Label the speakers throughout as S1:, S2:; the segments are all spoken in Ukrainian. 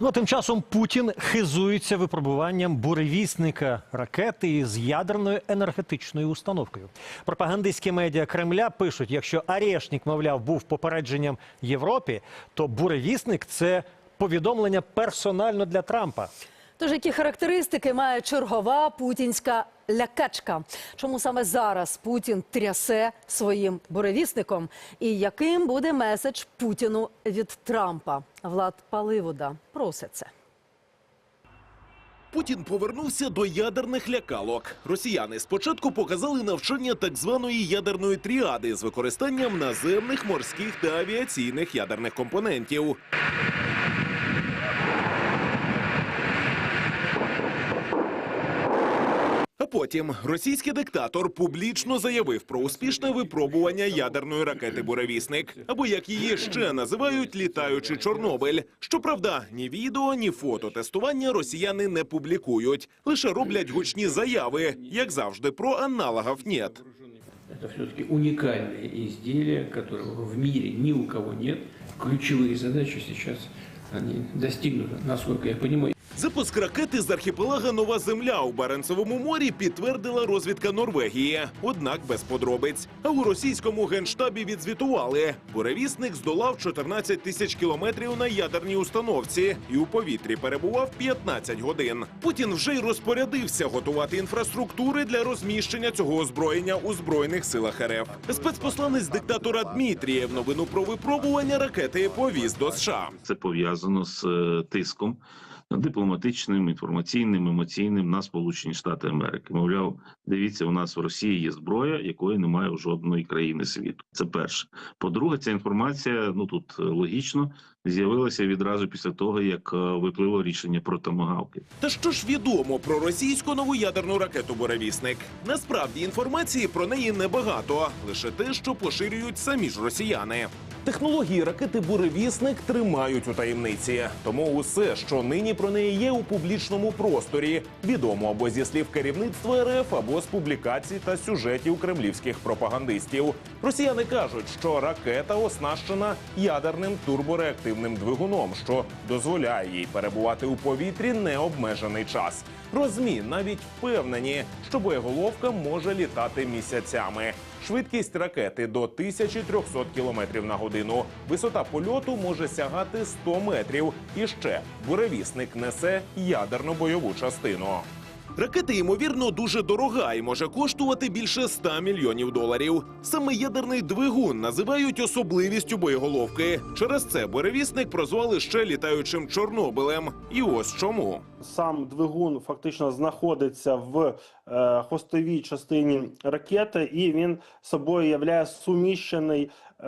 S1: Ну, а тим часом Путін хизується випробуванням буревісника ракети із ядерною енергетичною установкою. Пропагандистські медіа Кремля пишуть: якщо Арешнік, мовляв, був попередженням Європі, то буревісник це повідомлення персонально для Трампа.
S2: Тож які характеристики має чергова путінська лякачка? Чому саме зараз Путін трясе своїм буревісником? І яким буде меседж Путіну від Трампа? Влад Паливода просить це.
S3: Путін повернувся до ядерних лякалок. Росіяни спочатку показали навчання так званої ядерної тріади з використанням наземних, морських та авіаційних ядерних компонентів. потім російський диктатор публічно заявив про успішне випробування ядерної ракети Буревісник, або як її ще називають літаючий Чорнобиль. Щоправда, ні відео, ні фото тестування росіяни не публікують, лише роблять гучні заяви, як завжди, про аналогів нет.
S4: Это все-таки уникальное изделие, которого в мире ни у кого нет. Ключевые задачи сейчас они достигнуты, насколько я понимаю.
S3: Запуск ракети з архіпелага Нова Земля у Баренцевому морі підтвердила розвідка Норвегії, однак без подробиць. А у російському генштабі відзвітували, буревісник здолав 14 тисяч кілометрів на ядерній установці і у повітрі перебував 15 годин. Путін вже й розпорядився готувати інфраструктури для розміщення цього озброєння у збройних силах РФ. Спецпосланець диктатора Дмитрієв новину про випробування ракети повіз до США.
S5: Це пов'язано з е, тиском дипломатичним, інформаційним, емоційним на Сполучені Штати Америки. Мовляв, дивіться, у нас в Росії є зброя, якої немає у жодної країни світу. Це перше. По-друге, ця інформація ну тут е, логічно з'явилася відразу після того, як е, випливло рішення про томагавки.
S3: Та що ж відомо про російську нову ядерну ракету Буревісник? Насправді інформації про неї небагато, лише те, що поширюють самі ж росіяни. Технології ракети Буревісник тримають у таємниці, тому усе, що нині про неї є у публічному просторі, відомо або зі слів керівництва РФ, або з публікацій та сюжетів кремлівських пропагандистів. Росіяни кажуть, що ракета оснащена ядерним турбореактивним двигуном, що дозволяє їй перебувати у повітрі необмежений час. Розмі навіть впевнені, що боєголовка може літати місяцями. Швидкість ракети до 1300 км на годину. Висота польоту може сягати 100 метрів. І ще буревісник несе ядерну бойову частину. Ракета, ймовірно, дуже дорога і може коштувати більше 100 мільйонів доларів. Саме ядерний двигун називають особливістю боєголовки. Через це буревісник прозвали ще літаючим Чорнобилем. І ось чому.
S6: Сам двигун фактично знаходиться в е, хвостовій частині ракети, і він собою являє суміщений е,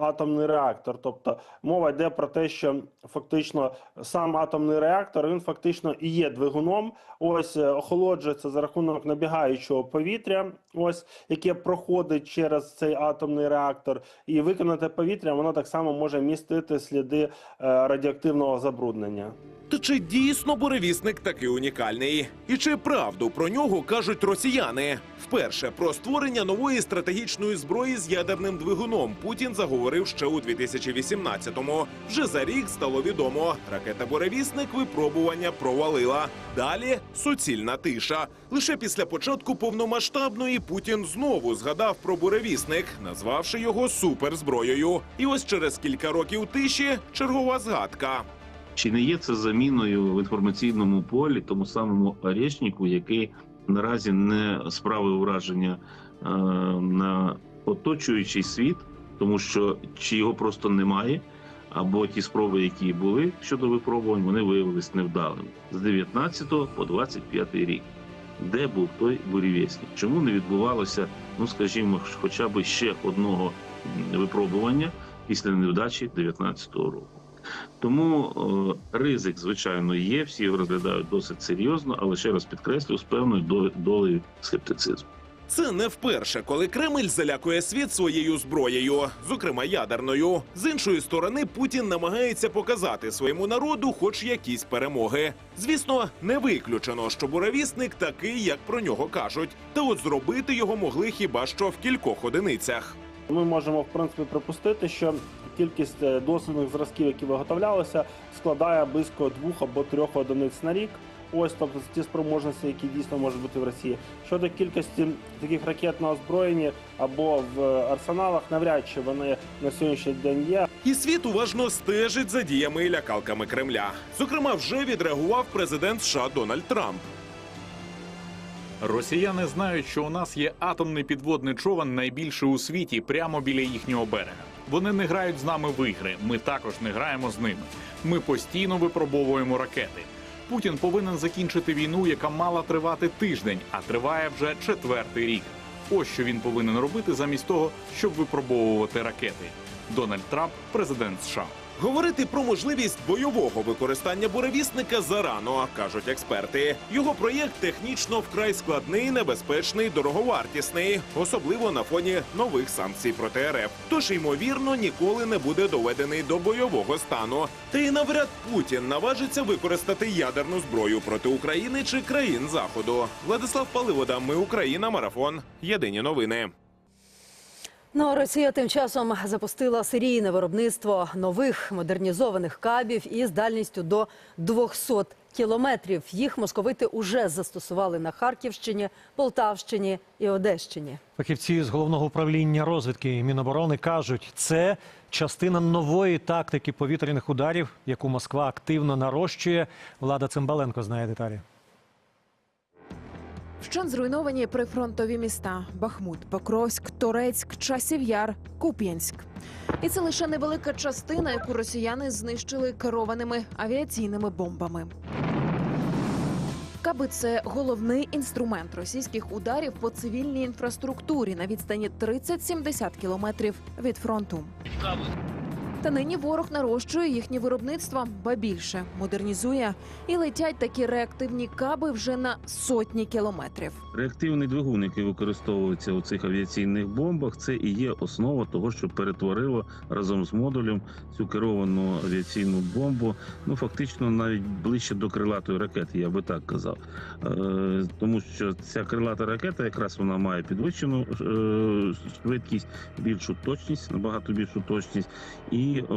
S6: атомний реактор. Тобто мова йде про те, що фактично сам атомний реактор він фактично і є двигуном. Ось е, охолоджується за рахунок набігаючого повітря, ось яке проходить через цей атомний реактор, і виконане повітря воно так само може містити сліди радіоактивного забруднення.
S3: Та чи дійсно буревісник такий унікальний? І чи правду про нього кажуть росіяни? Вперше про створення нової стратегічної зброї з ядерним двигуном Путін заговорив ще у 2018-му. Вже за рік стало відомо, ракета буревісник випробування провалила. Далі суцільна тиша. Лише після початку повномасштабної Путін знову згадав про буревісник, назвавши його суперзброєю. І ось через кілька років тиші чергова згадка.
S5: Чи не є це заміною в інформаційному полі тому самому Орешніку, який наразі не справив враження е, на оточуючий світ, тому що чи його просто немає, або ті спроби, які були щодо випробувань, вони виявилися невдалими з 19 по 25 рік. Де був той бурєвєсник? Чому не відбувалося, ну скажімо, хоча б ще одного випробування після невдачі 19-го року? Тому е, ризик, звичайно, є. Всі його розглядають досить серйозно, але ще раз підкреслю з певною до- долею скептицизму.
S3: Це не вперше, коли Кремль залякує світ своєю зброєю, зокрема ядерною. З іншої сторони, Путін намагається показати своєму народу, хоч якісь перемоги. Звісно, не виключено, що буравісник такий, як про нього кажуть. Та от зробити його могли хіба що в кількох одиницях.
S6: Ми можемо в принципі припустити, що кількість е, дослідних зразків, які виготовлялися, складає близько двох або трьох одиниць на рік. Ось, тобто ті спроможності, які дійсно можуть бути в Росії. Щодо кількості таких ракет на озброєнні або в арсеналах, навряд чи вони на сьогоднішній день є.
S3: І світ уважно стежить за діями і лякалками Кремля. Зокрема, вже відреагував президент США Дональд Трамп.
S7: Росіяни знають, що у нас є атомний підводний човен найбільший у світі прямо біля їхнього берега. Вони не грають з нами в ігри. Ми також не граємо з ними. Ми постійно випробовуємо ракети. Путін повинен закінчити війну, яка мала тривати тиждень, а триває вже четвертий рік. Ось що він повинен робити замість того, щоб випробовувати ракети. Дональд Трамп, президент США.
S3: Говорити про можливість бойового використання буревісника зарано, кажуть експерти. Його проєкт технічно вкрай складний, небезпечний, дороговартісний, особливо на фоні нових санкцій проти РФ. Тож, ймовірно, ніколи не буде доведений до бойового стану. Та й навряд Путін наважиться використати ядерну зброю проти України чи країн Заходу. Владислав Паливода, ми Україна, марафон. Єдині новини.
S2: Ну, Росія тим часом запустила серійне виробництво нових модернізованих кабів із дальністю до 200 кілометрів. Їх московити уже застосували на Харківщині, Полтавщині і Одещині.
S1: Фахівці з головного управління розвідки Міноборони кажуть, це частина нової тактики повітряних ударів, яку Москва активно нарощує. Влада Цимбаленко знає деталі.
S8: Вщент зруйновані прифронтові міста Бахмут, Покровськ, Торецьк, Часів Яр, Куп'янськ. І це лише невелика частина, яку росіяни знищили керованими авіаційними бомбами. Каби це головний інструмент російських ударів по цивільній інфраструктурі на відстані 30-70 кілометрів від фронту. Та нині ворог нарощує їхнє виробництво, ба більше модернізує і летять такі реактивні каби вже на сотні кілометрів.
S5: Реактивний двигун, який використовується у цих авіаційних бомбах, це і є основа того, що перетворило разом з модулем цю керовану авіаційну бомбу. Ну фактично навіть ближче до крилатої ракети, я би так казав. Е, тому що ця крилата ракета, якраз вона має підвищену е, швидкість, більшу точність, набагато більшу точність, і е,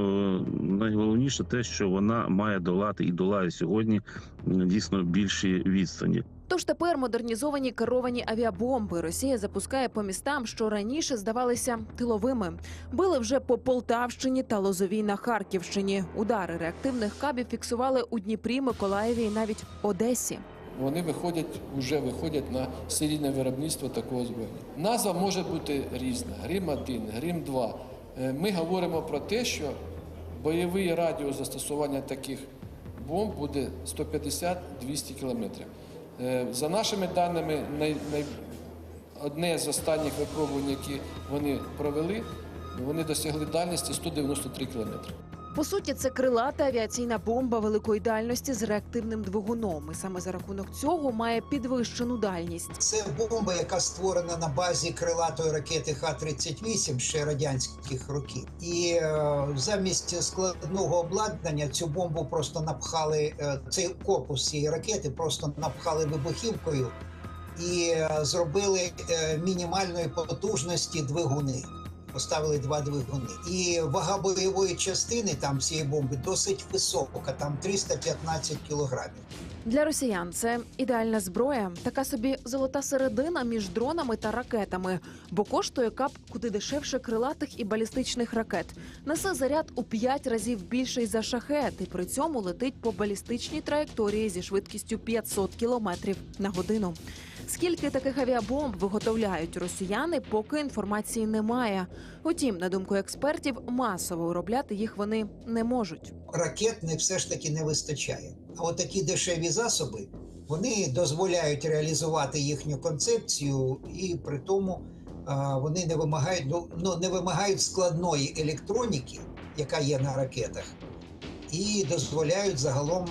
S5: найголовніше те, що вона має долати і долає сьогодні дійсно більші відстані.
S8: Тож тепер модернізовані керовані авіабомби Росія запускає по містам, що раніше здавалися тиловими. Били вже по Полтавщині та Лозовій на Харківщині. Удари реактивних кабів фіксували у Дніпрі, Миколаєві і навіть Одесі.
S9: Вони виходять вже виходять на серійне виробництво такого озброєння. Назва може бути різна: Грім 1 Грім 2 Ми говоримо про те, що бойовий радіус застосування таких бомб буде 150-200 кілометрів. Е, За нашими даними, най, най, одне з останніх випробувань, які вони провели, вони досягли дальності 193 кілометри.
S8: По суті, це крилата авіаційна бомба великої дальності з реактивним двигуном. І саме за рахунок цього має підвищену дальність.
S10: Це бомба, яка створена на базі крилатої ракети Х-38 ще радянських років. І е, замість складного обладнання цю бомбу просто напхали. е, цей корпус цієї ракети просто напхали вибухівкою і е, зробили е, мінімальної потужності двигуни. Поставили два двигуни. І вага бойової частини там цієї бомби досить висока, там 315 кілограмів.
S8: Для росіян це ідеальна зброя, така собі золота середина між дронами та ракетами, бо коштує кап куди дешевше крилатих і балістичних ракет. Несе заряд у п'ять разів більший за шахет, і при цьому летить по балістичній траєкторії зі швидкістю 500 кілометрів на годину. Скільки таких авіабомб виготовляють росіяни, поки інформації немає. Утім, на думку експертів, масово виробляти їх вони не можуть.
S10: ракет не все ж таки не вистачає. А от такі дешеві засоби вони дозволяють реалізувати їхню концепцію, і при тому вони не вимагають ну, ну, не вимагають складної електроніки, яка є на ракетах, і дозволяють загалом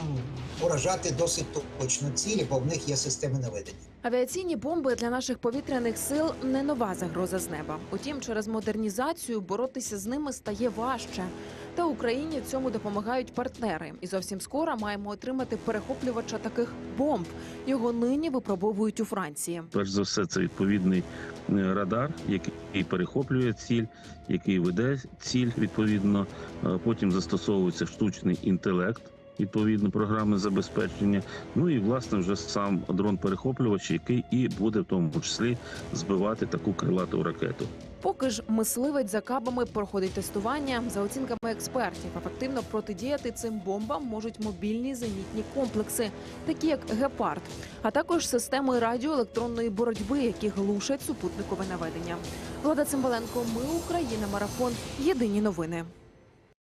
S10: уражати досить точно цілі, бо в них є системи наведення.
S8: Авіаційні бомби для наших повітряних сил не нова загроза з неба. Утім, через модернізацію боротися з ними стає важче. Та Україні цьому допомагають партнери. І зовсім скоро маємо отримати перехоплювача таких бомб. Його нині випробовують у Франції.
S5: Перш за все, це відповідний е, радар, який перехоплює ціль, який веде ціль відповідно. Е, Потім застосовується штучний інтелект. Відповідно, програми забезпечення. Ну і власне вже сам дрон-перехоплювач, який і буде в тому числі збивати таку крилату ракету.
S8: Поки ж мисливець за кабами проходить тестування, за оцінками експертів, ефективно протидіяти цим бомбам можуть мобільні зенітні комплекси, такі як гепард, а також системи радіоелектронної боротьби, які глушать супутникове наведення. Влада Цимбаленко, ми Україна, марафон. Єдині новини.